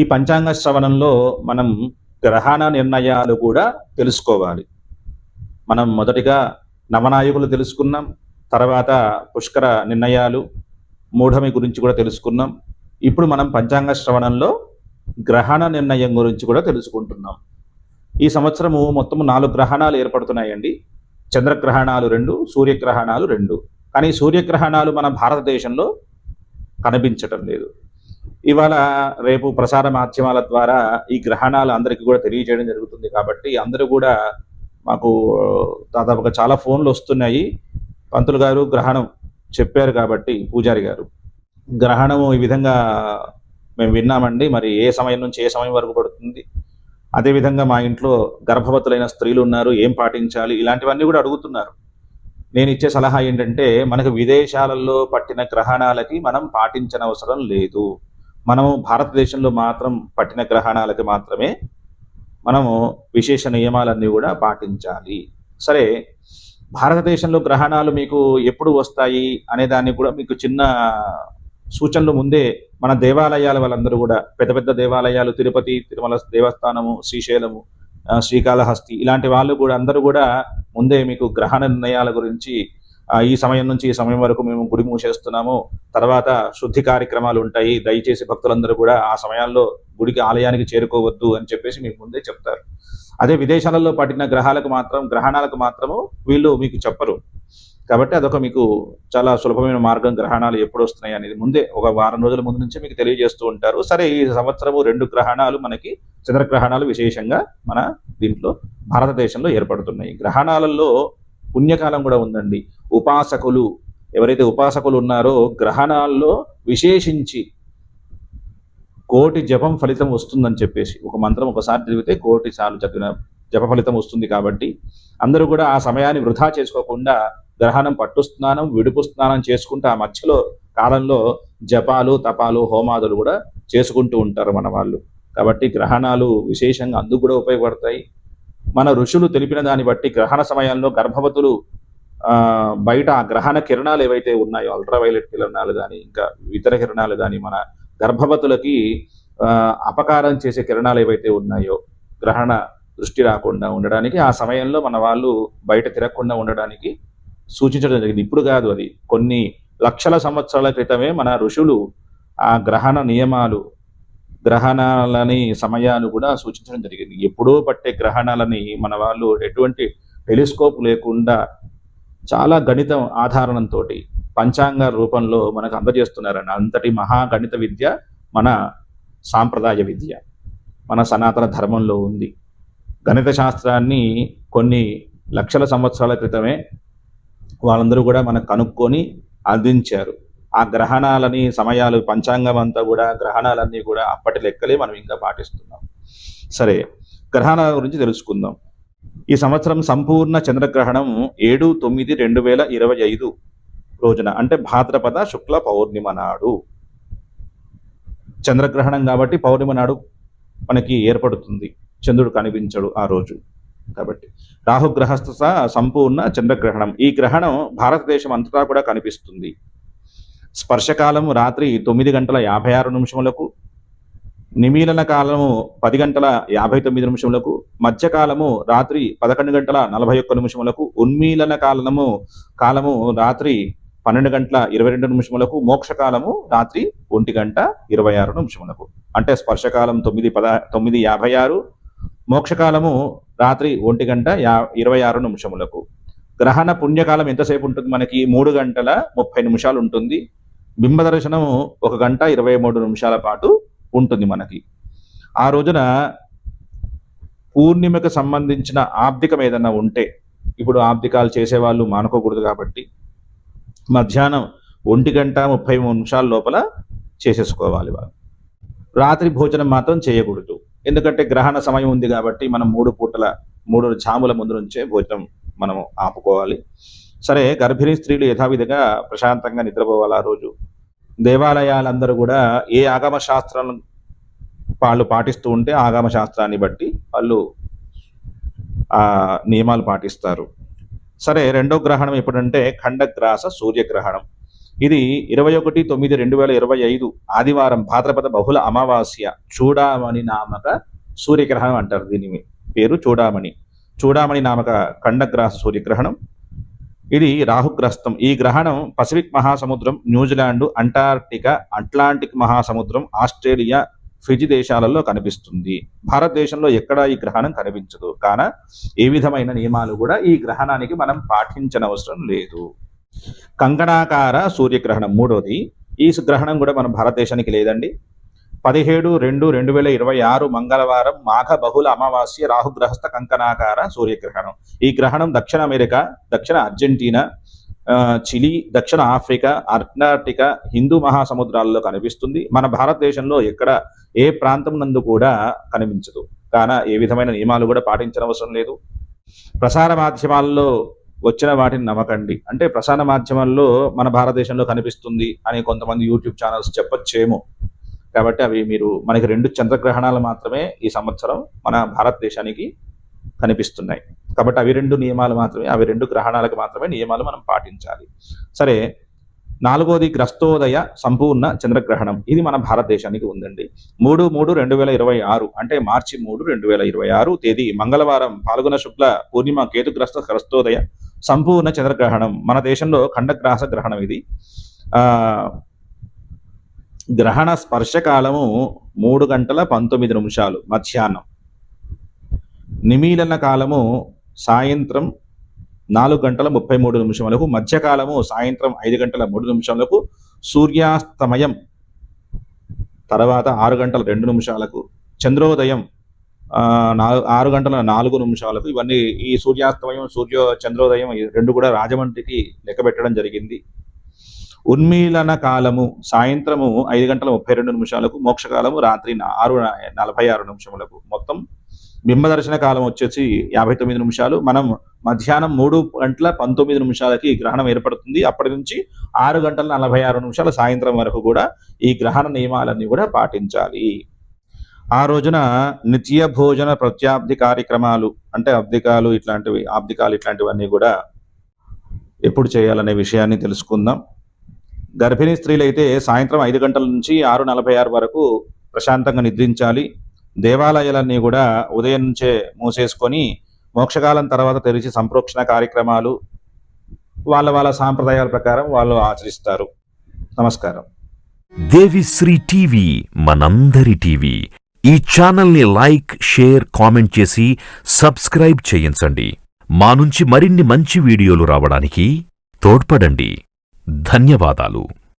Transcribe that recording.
ఈ పంచాంగ శ్రవణంలో మనం గ్రహణ నిర్ణయాలు కూడా తెలుసుకోవాలి. మనం మొదటిగా నవనాయకులు తెలుసుకున్నాం తర్వాత పుష్కర నిర్ణయాలు మూఢమి గురించి కూడా తెలుసుకున్నాం. ఇప్పుడు మనం పంచాంగ శ్రవణంలో గ్రహణ నిర్ణయం గురించి కూడా తెలుసుకుంటున్నాం. ఈ సంవత్సరము మొత్తం నాలుగు గ్రహణాలు ఏర్పడుతున్నాయండి. చంద్రగ్రహణాలు రెండు సూర్యగ్రహణాలు రెండు. కానీ సూర్యగ్రహణాలు మన భారతదేశంలో కనిపించటం లేదు. ఇవాళ రేపు ప్రసార మాధ్యమాల ద్వారా ఈ గ్రహణాలు అందరికీ కూడా తెలియజేయడం జరుగుతుంది కాబట్టి అందరూ కూడా మాకు దాదాపుగా చాలా ఫోన్లు వస్తున్నాయి. పంతులు గారు గ్రహణం చెప్పారు కాబట్టి పూజారి గారు. గ్రహణము ఈ విధంగా మేము విన్నామండి. మరి ఏ సమయం నుంచి ఏ సమయం వరకు పడుతుంది? అదేవిధంగా మా ఇంట్లో గర్భవతులైన స్త్రీలు ఉన్నారు. ఏం పాటించాలి? ఇలాంటివన్నీ కూడా అడుగుతున్నారు. నేను ఇచ్చే సలహా ఏంటంటే మనకు విదేశాలలో పట్టిన గ్రహణాలకి మనం పాటించనవసరం లేదు. మనము భారతదేశంలో మాత్రం పట్టిన గ్రహణాలకి మాత్రమే మనము విశేష నియమాలన్నీ కూడా పాటించాలి. సరే భారతదేశంలో గ్రహణాలు మీకు ఎప్పుడు వస్తాయి అనే దాన్ని కూడా మీకు చిన్న సూచనలు ముందే మన దేవాలయాల వాళ్ళందరూ కూడా పెద్ద పెద్ద దేవాలయాలు తిరుపతి తిరుమల దేవస్థానము శ్రీశైలము శ్రీకాళహస్తి ఇలాంటి వాళ్ళు కూడా అందరూ కూడా ముందే మీకు గ్రహణ నిర్ణయాల గురించి ఈ సమయం నుంచి ఈ సమయం వరకు మేము గుడి మూసేస్తున్నాము. తర్వాత శుద్ధి కార్యక్రమాలు ఉంటాయి. దయచేసి భక్తులందరూ కూడా ఆ సమయాల్లో గుడికి ఆలయానికి చేరుకోవద్దు అని చెప్పేసి మీకు ముందే చెప్తారు. అదే విదేశాలలో పట్టిన గ్రహాలకు మాత్రం గ్రహణాలకు మాత్రము వీళ్ళు మీకు చెప్పరు. కాబట్టి అదొక మీకు చాలా సులభమైన మార్గం గ్రహణాలు ఎప్పుడు వస్తున్నాయి అనేది ముందే ఒక వారం రోజుల ముందు నుంచే మీకు తెలియజేస్తూ ఉంటారు. సరే ఈ సంవత్సరము రెండు గ్రహణాలు మనకి చంద్రగ్రహణాలు విశేషంగా మన దీంట్లో భారతదేశంలో ఏర్పడుతున్నాయి. గ్రహణాలలో పుణ్యకాలం కూడా ఉందండి. ఉపాసకులు ఎవరైతే ఉపాసకులు ఉన్నారో గ్రహణాల్లో విశేషించి కోటి జపం ఫలితం వస్తుందని చెప్పేసి ఒక మంత్రం ఒకసారి చదివితే కోటి సార్లు చదివిన జప ఫలితం వస్తుంది కాబట్టి అందరూ కూడా ఆ సమయాన్ని వృధా చేసుకోకుండా గ్రహణం పట్టు స్నానం విడుపు స్నానం చేసుకుంటూ ఆ మధ్యలో కాలంలో జపాలు తపాలు హోమాదులు కూడా చేసుకుంటూ ఉంటారు మన వాళ్ళు. కాబట్టి గ్రహణాలు విశేషంగా అందుకు కూడా ఉపయోగపడతాయి. మన ఋషులు తెలిపిన దాన్ని బట్టి గ్రహణ సమయంలో గర్భవతులు బయట ఆ గ్రహణ కిరణాలు ఏవైతే ఉన్నాయో అల్ట్రావైలెట్ కిరణాలు కానీ ఇంకా ఇతర కిరణాలు కానీ మన గర్భవతులకి అపకారం చేసే కిరణాలు ఏవైతే ఉన్నాయో గ్రహణ దృష్టి రాకుండా ఉండడానికి ఆ సమయంలో మన వాళ్ళు బయట తిరగకుండా ఉండడానికి సూచించడం జరిగింది. ఇప్పుడు కాదు అది. కొన్ని లక్షల సంవత్సరాల క్రితమే మన ఋషులు ఆ గ్రహణ నియమాలు గ్రహణాలని సమయాలు కూడా సూచించడం జరిగింది. ఎప్పుడో పట్టే గ్రహణాలని మన వాళ్ళు ఎటువంటి టెలిస్కోప్ లేకుండా చాలా గణితం ఆధారణంతో పంచాంగ రూపంలో మనకు అందజేస్తున్నారని. అంతటి మహాగణిత విద్య మన సాంప్రదాయ విద్య. మన సనాతన ధర్మంలో ఉంది. గణిత శాస్త్రాన్ని కొన్ని లక్షల సంవత్సరాల క్రితమే వాళ్ళందరూ కూడా మనకు కనుక్కొని అందించారు. ఆ గ్రహణాలని సమయాలు పంచాంగం అంతా కూడా గ్రహణాలన్నీ కూడా అప్పటి లెక్కలే మనం ఇంకా పాటిస్తున్నాం. సరే గ్రహణాల గురించి తెలుసుకుందాం. ఈ సంవత్సరం సంపూర్ణ చంద్రగ్రహణం ఏడు తొమ్మిది రెండు వేల ఇరవై ఐదు రోజున అంటే భాద్రపద శుక్ల పౌర్ణిమ నాడు. చంద్రగ్రహణం కాబట్టి పౌర్ణిమ నాడు మనకి ఏర్పడుతుంది. చంద్రుడు కనిపించడు ఆ రోజు కాబట్టి. రాహుగ్రహస్థ సంపూర్ణ చంద్రగ్రహణం. ఈ గ్రహణం భారతదేశం అంతటా కూడా కనిపిస్తుంది. స్పర్శకాలం రాత్రి తొమ్మిది గంటల యాభై ఆరు నిమిషములకు నిమీలన కాలము పది గంటల యాభై తొమ్మిది నిమిషములకు మధ్యకాలము రాత్రి పదకొండు గంటల నలభై ఒక్క నిమిషములకు ఉన్మీలన కాలము కాలము రాత్రి పన్నెండు గంటల ఇరవై రెండు నిమిషములకు మోక్షకాలము రాత్రి ఒంటి గంట ఇరవై ఆరు నిమిషములకు. అంటే స్పర్శకాలం తొమ్మిది పద తొమ్మిది యాభై ఆరు మోక్షకాలము రాత్రి ఒంటి గంట యా ఇరవై ఆరు నిమిషములకు. గ్రహణ పుణ్యకాలం ఎంతసేపు ఉంటుంది? మనకి మూడు గంటల ముప్పై నిమిషాలు ఉంటుంది. బింబ దర్శనం ఒక గంట ఇరవై మూడు నిమిషాల పాటు ఉంటుంది మనకి. ఆ రోజున పూర్ణిమకు సంబంధించిన ఆబ్దికం ఏదన్నా ఉంటే ఇప్పుడు ఆబ్దికాలు చేసేవాళ్ళు మానుకోకూడదు కాబట్టి మధ్యాహ్నం ఒంటి గంట ముప్పై మూడు నిమిషాల లోపల చేసేసుకోవాలి వాళ్ళు. రాత్రి భోజనం మాత్రం చేయకూడదు. ఎందుకంటే గ్రహణ సమయం ఉంది కాబట్టి మనం మూడు పూటల మూడు జాముల ముందు నుంచే భోజనం మనము ఆపుకోవాలి. సరే గర్భిణీ స్త్రీలు యథావిధిగా ప్రశాంతంగా నిద్రపోవాలి ఆ రోజు. దేవాలయాలందరూ కూడా ఏ ఆగమ శాస్త్రాలను వాళ్ళు పాటిస్తూ ఉంటే ఆగమ శాస్త్రాన్ని బట్టి వాళ్ళు ఆ నియమాలు పాటిస్తారు. సరే రెండో గ్రహణం ఎప్పుడంటే ఖండగ్రాస సూర్యగ్రహణం. ఇది ఇరవై ఒకటి తొమ్మిది రెండు వేల ఇరవై ఐదు ఆదివారం భాద్రపద బహుళ అమావాస్య చూడామణి నామక సూర్యగ్రహణం అంటారు దీని పేరు చూడామణి. చూడామణి నామక ఖండగ్రాస సూర్యగ్రహణం. ఇది రాహుగ్రస్తం. ఈ గ్రహణం పసిఫిక్ మహాసముద్రం న్యూజిలాండ్ అంటార్క్టికా అట్లాంటిక్ మహాసముద్రం ఆస్ట్రేలియా ఫిజి దేశాలలో కనిపిస్తుంది. భారతదేశంలో ఎక్కడా ఈ గ్రహణం కనిపించదు. కాన ఏ విధమైన నియమాలు కూడా ఈ గ్రహణానికి మనం పాటించనవసరం లేదు. కంకణాకార సూర్యగ్రహణం మూడోది. ఈ గ్రహణం కూడా మన భారతదేశానికి లేదండి. పదిహేడు రెండు రెండు వేల ఇరవై ఆరు మంగళవారం మాఘ బహుళ అమావాస్య రాహుగ్రహస్థ కంకణాకార సూర్యగ్రహణం. ఈ గ్రహణం దక్షిణ అమెరికా దక్షిణ అర్జెంటీనా చిలీ దక్షిణ ఆఫ్రికా అట్లాంటికా హిందూ మహాసముద్రాల్లో కనిపిస్తుంది. మన భారతదేశంలో ఎక్కడ ఏ ప్రాంతం నందు కూడా కనిపించదు. కాన ఏ విధమైన నియమాలు కూడా పాటించనవసరం లేదు. ప్రసార మాధ్యమాల్లో వచ్చిన వాటిని నమ్మకండి. అంటే ప్రసార మాధ్యమాల్లో మన భారతదేశంలో కనిపిస్తుంది అని కొంతమంది యూట్యూబ్ ఛానల్స్ చెప్పచ్చేమో. కాబట్టి అవి మీరు మనకి రెండు చంద్రగ్రహణాలు మాత్రమే ఈ సంవత్సరం మన భారతదేశానికి కనిపిస్తున్నాయి. కాబట్టి అవి రెండు నియమాలు మాత్రమే అవి రెండు గ్రహణాలకు మాత్రమే నియమాలు మనం పాటించాలి. సరే నాలుగోది గ్రస్తోదయ సంపూర్ణ చంద్రగ్రహణం. ఇది మన భారతదేశానికి ఉందండి. మూడు మూడు రెండు వేల ఇరవై ఆరు అంటే మార్చి మూడు రెండు వేల ఇరవై ఆరు తేదీ మంగళవారం పాల్గొన శుక్ల పూర్ణిమ కేతుగ్రస్త గ్రస్తోదయ సంపూర్ణ చంద్రగ్రహణం. మన దేశంలో ఖండగ్రాస గ్రహణం ఇది. గ్రహణ స్పర్శకాలము మూడు గంటల పంతొమ్మిది నిమిషాలు మధ్యాహ్నం. నిమీలన కాలము సాయంత్రం నాలుగు గంటల ముప్పై మూడు నిమిషములకు మధ్యకాలము సాయంత్రం ఐదు గంటల మూడు నిమిషములకు సూర్యాస్తమయం తర్వాత ఆరు గంటల రెండు నిమిషాలకు చంద్రోదయం నాలుగు ఆరు గంటల నాలుగు నిమిషాలకు ఇవన్నీ ఈ సూర్యాస్తమయం సూర్య చంద్రోదయం రెండు కూడా రాజమండ్రికి లెక్క పెట్టడం జరిగింది. ఉన్మీలన కాలము సాయంత్రము ఐదు గంటల ముప్పై రెండు నిమిషాలకు మోక్షకాలము రాత్రి ఆరు నలభై ఆరు నిమిషములకు. మొత్తం బింబదర్శన కాలం వచ్చేసి యాభై తొమ్మిది నిమిషాలు. మనం మధ్యాహ్నం మూడు గంటల పంతొమ్మిది నిమిషాలకి ఈ గ్రహణం ఏర్పడుతుంది. అప్పటి నుంచి ఆరు గంటల నలభై ఆరు నిమిషాల సాయంత్రం వరకు కూడా ఈ గ్రహణ నియమాలన్నీ కూడా పాటించాలి. ఆ రోజున నిత్య భోజన ప్రత్యాబ్ది కార్యక్రమాలు అంటే అబ్దికాలు ఇట్లాంటివి ఆబ్దికాలు ఇట్లాంటివన్నీ కూడా ఎప్పుడు చేయాలనే విషయాన్ని తెలుసుకుందాం. గర్భిణీ స్త్రీలైతే సాయంత్రం ఐదు గంటల నుంచి ఆరు నలభై ఆరు వరకు ప్రశాంతంగా నిద్రించాలి. దేవాలయాలన్నీ కూడా ఉదయం నుంచే మూసేసుకొని మోక్షకాలం తర్వాత తెరిచి సంప్రోక్షణ కార్యక్రమాలు వాళ్ళ వాళ్ళ సాంప్రదాయాల ప్రకారం వాళ్ళు ఆచరిస్తారు. నమస్కారం. దేవిశ్రీ టీవీ మనందరి టీవీ. ఈ ఛానల్ని లైక్ షేర్ కామెంట్ చేసి సబ్స్క్రైబ్ చేయించండి. మా నుంచి మరిన్ని మంచి వీడియోలు రావడానికి తోడ్పడండి. ధన్యవాదాలు.